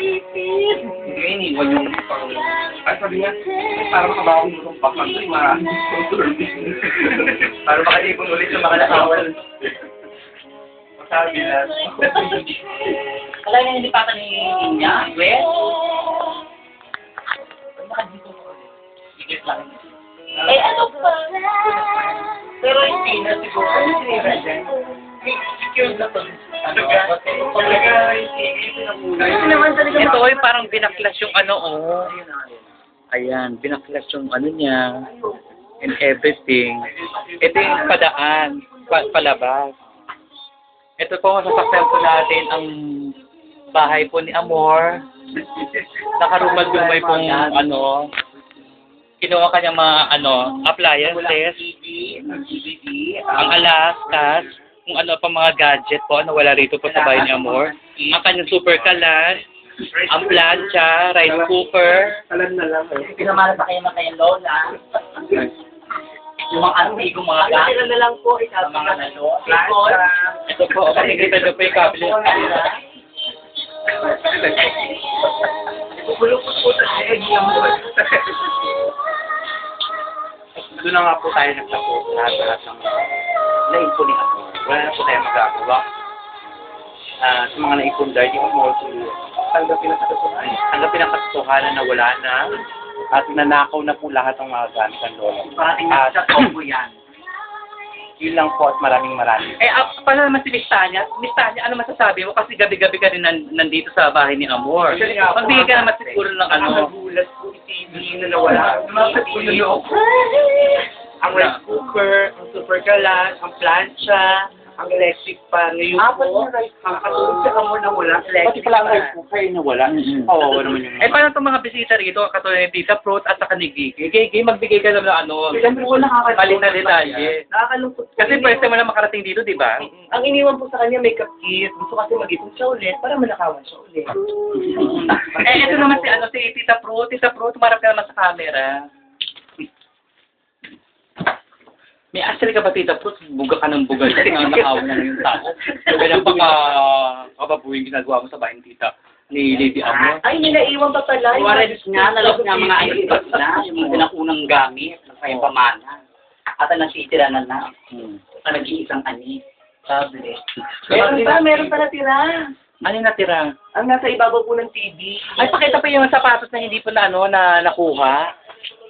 ipin. Hindi, iniwan yung pang... Ay, sabi niya, "Ay, para makabawi mo itong ito, maraming service. para makaipon ulit yung mga nakawal. Masabi na. Kala niya hindi pa ni niya, Wes? Nakadito ko ulit. Higit lang. Eh, ano pa? Pero hindi na siguro. Hindi na dyan. Secure na to. Ano ba? Ito ay parang binaklas yung ano, oh. Ayan, binaklas yung ano niya. And everything. Ito yung padaan, pa, palabas. Ito po masasakyan po natin ang bahay po ni Amor. Nakarumad-dumay pong ano, kinuha kanyang mga ano, appliances, ang alaskas, kung ano pa mga gadget po na wala rito po sa bahay ni Amor. Ang kanyang super kalas, ang plancha, rice cooker, Alam na lang. eh. Pinamala pa kayo ng kayong lola. Yung mga antigong mga gamit. Sila na lang po, ikaw mga nalo. ito po, kasi kita nyo po yung cabinet. Bubulukot po sa egg Doon na nga po tayo nagtapos lahat-lahat ng naipon ni Amor. Wala na po tayo magagawa. Ah, sa mga naipon dahil yung Amor, tanggapin ang katotohanan. Tanggapin ang katotohanan na wala na at nanakaw na po lahat ng mga gamit ng lola. Parating At na sa combo yan. yun lang po at maraming maraming. Eh, uh, paano naman si Miss Tanya? Miss Tanya, ano masasabi mo? Kasi gabi-gabi ka rin nan- nandito sa bahay ni Amor. Actually nga po, Magbigay ka naman siguro ng ano. Nagulat po TV na nawala. Lumapat po yung loob. Ang rice cooker, ang super kalan, ang plancha, ang electric pan. Ngayon Apat po, na rice ang katulog sa kamor na wala. Electric Pati pala ang pan. rice cooker na wala. Oo, naman yung... Eh, paano itong mga bisita rito, katulad ni Tita Fruit at saka ni Gigi? Gigi, magbigay ka naman ng ano, Siyempre po nakakalungkot. Balik na detalye. Nakakalungkot po. Kasi first time mo lang makarating dito, di ba? Ang iniwan po sa kanya may cupcake. Gusto kasi mag-ipon siya ulit para manakawan siya ulit. eh, ito naman si, ano, si Tita Fruit. Tita Fruit, marap ka naman sa camera. May actually ka ba, Tita Fruit? Buga ka ng buga. Kasi nga nakawa na yung tao. So, ganyan pa ka, kababuhin ginagawa mo sa bahay Tita ni Lady Amor. Ay, nilaiwan pa pala. Warrants nga, nalok nga mga items na, yung mga pinakunang gamit, ng kayang pamana. At ang nasitira na na, Hmm. ang nag-iisang ani. Sabi. Meron pa, meron pa natira. Ano yung natira? Ang nasa ibabaw po ng TV. Ay, pakita pa yung sapatos na hindi pa na, ano, na nakuha.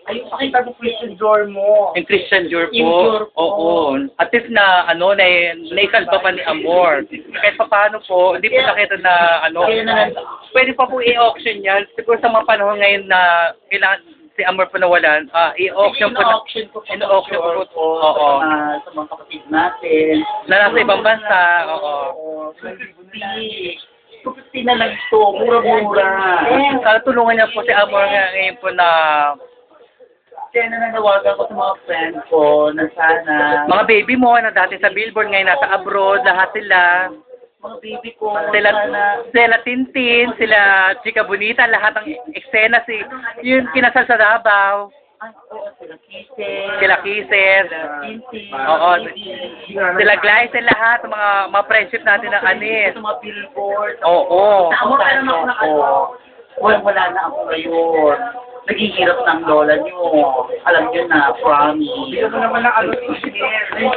Ay, pakita mo po yung drawer mo. Yung Christian Dior Yung Dior po. po. Oo. At least na, ano, na, naisalba pa ni Amor. Kahit pa paano po, hindi po nakita na, ano, pwede pa po i-auction yan. Siguro sa mga panahon ngayon na kailangan si Amor po nawalan, ah, i-auction po na, auction po. in-auction po po. Oo. Sa mga, kapatid natin. Na nasa ibang bansa, oo. Kupiti na lang ito. Mura-mura. Sana tulungan niya po si Amor nga ngayon po na Kaya nananawagan ko sa mga friends ko na sana mga baby mo na dati sa billboard ngayon nasa abroad, lahat sila. mga baby ko Sila, sana sila Tintin, sila Chika Bonita, lahat ng eksena si, yun kinasal sa Davao, ay, oo, sila Kisses, sila Kisses, sila Tintin, Oo. Sila Glyce, lahat, mga, mga friendship natin ng anis. sa mga billboard. Oo. Sa amor ka naman ako ng ano. Wala na ako ngayon. Naghihirap ng lola niyo. Alam niyo na, promise. Mo naman ng ano,